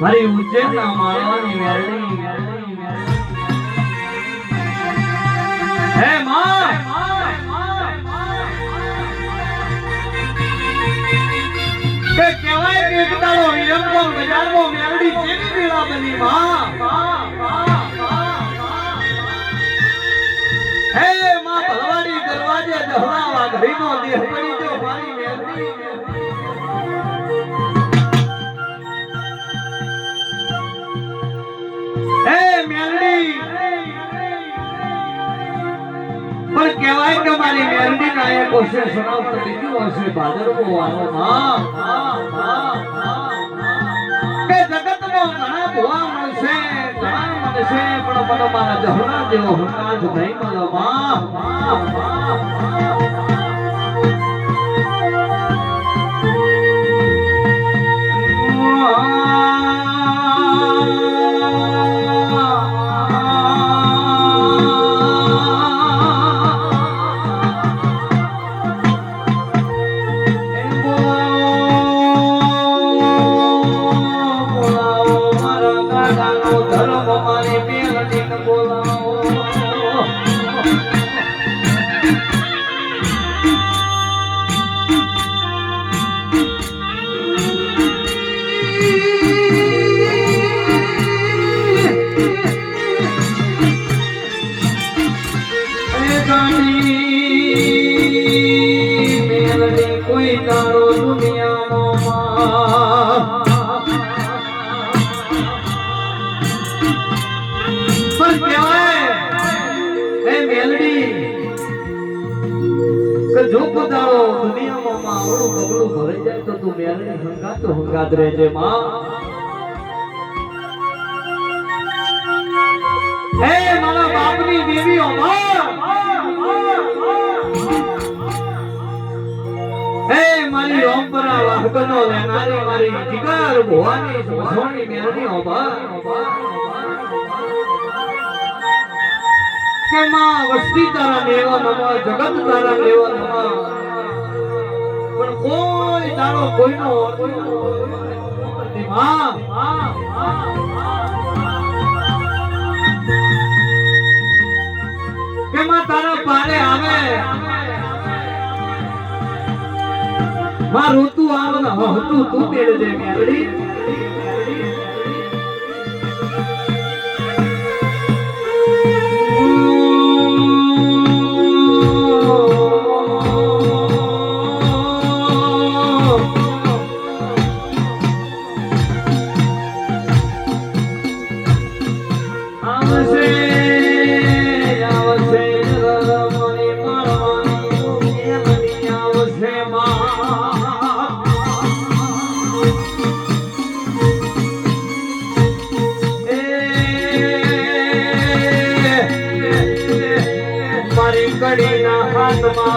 મારી ઉજ્જૈનના માળવાની મેરડી કે બજારમાં મેરડી કેવી પીડા બની માં. પણ કહેવાય કે મારી મેરડી ના હશે ભાદરવો વાળો માં કે જગતમાં ઘણા ભોવા મળશે જેવો હંકાજ નહીં મળે કોઈ તારો દુનિયાનો પણ કહેવાય હે મેલડી કે જો કદાળો દુનિયામાં માં આવડું ભરાઈ જાય તો તું મેલડી હંગાત હંગાત રહેજે માં હે મારા બાપની દેવીઓ હે વાહકનો લેનારી મારી જીગર ભવાની સોની મેલડી ઓબા કે વસ્તી તારા દેવા નમા જગત તારા દેવા નમા પણ કોઈ તારો કોઈનો માં કે તારા પાલે આવે. માં તું આવે ને હતું તું તેડે દે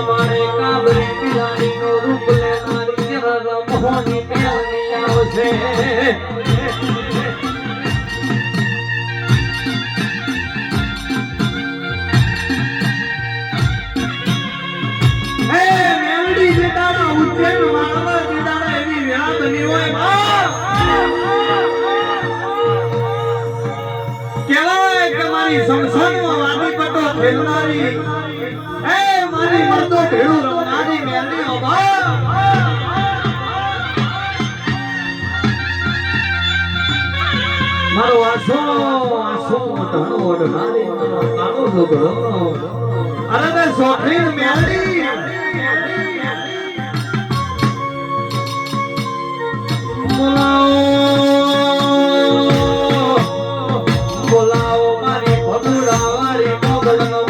મારે કાબરી નો રૂપ લેનારી રમહોની મેલની આવશે. હે મેલડી ઉજ્જૈન માળવા જેટાના એવી વેળા બની હોયમાં કે મારી સંસારમાં વાદી પટો હે મારી મરતો બોલાવો મારી ભગુડા મોગલનો